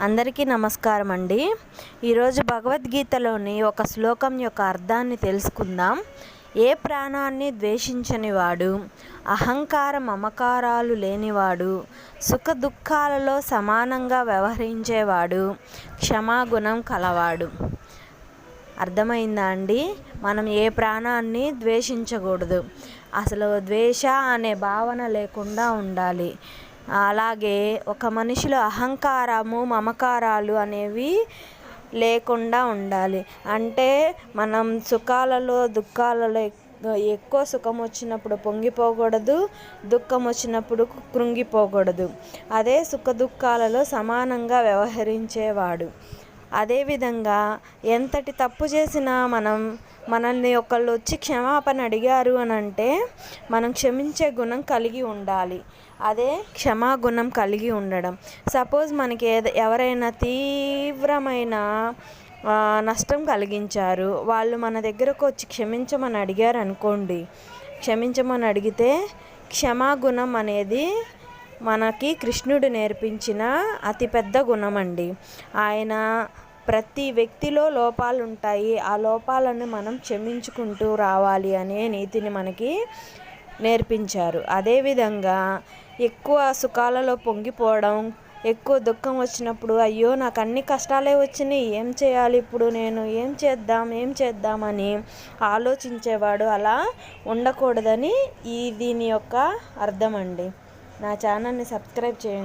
అందరికీ నమస్కారం అండి. ఈరోజు భగవద్గీతలోని ఒక శ్లోకం యొక్క అర్థాన్ని తెలుసుకుందాం. ఏ ప్రాణాన్ని ద్వేషించని వాడు అహంకార మమకారాలు లేనివాడు సుఖ దుఃఖాలలో సమానంగా వ్యవహరించేవాడు క్షమాగుణం కలవాడు. అర్థమైందా అండి? మనం ఏ ప్రాణాన్ని ద్వేషించకూడదు. అసలు ద్వేష అనే భావన లేకుండా ఉండాలి. అలాగే ఒక మనిషిలో అహంకారము మమకారాలు అనేవి లేకుండా ఉండాలి. అంటే మనం సుఖాలలో దుఃఖాలలో ఎక్కువ సుఖం వచ్చినప్పుడు పొంగిపోకూడదు దుఃఖం వచ్చినప్పుడు కృంగిపోకూడదు. అదే సుఖ దుఃఖాలలో సమానంగా వ్యవహరించేవాడు. అదేవిధంగా ఎంతటి తప్పు చేసినా మనం మనల్ని ఒకళ్ళు వచ్చి క్షమాపణ అడిగారు అని అంటే మనం క్షమించే గుణం కలిగి ఉండాలి. అదే క్షమాగుణం కలిగి ఉండడం. సపోజ్ మనకి ఏద ఎవరైనా తీవ్రమైన నష్టం కలిగించారు. వాళ్ళు మన దగ్గరకు వచ్చి క్షమించమని అడిగారు అనుకోండి. క్షమించమని అడిగితే క్షమాగుణం అనేది మనకి కృష్ణుడు నేర్పించిన అతిపెద్ద గుణం అండి. ఆయన ప్రతి వ్యక్తిలో లోపాలు ఉంటాయి ఆ లోపాలను మనం క్షమించుకుంటూ రావాలి అనే నీతిని మనకి నేర్పించారు. అదేవిధంగా ఎక్కువ సుఖాలలో పొంగిపోవడం ఎక్కువ దుఃఖం వచ్చినప్పుడు అయ్యో నాకు అన్ని కష్టాలే వచ్చినాయి. ఏం చేయాలి ఇప్పుడు నేను? ఏం చేద్దాం? ఏం చేద్దామని ఆలోచించేవాడు అలా ఉండకూడదని ఈ దీని యొక్క అర్థం అండి నా ఛానల్ని సబ్స్క్రైబ్ చేయండి.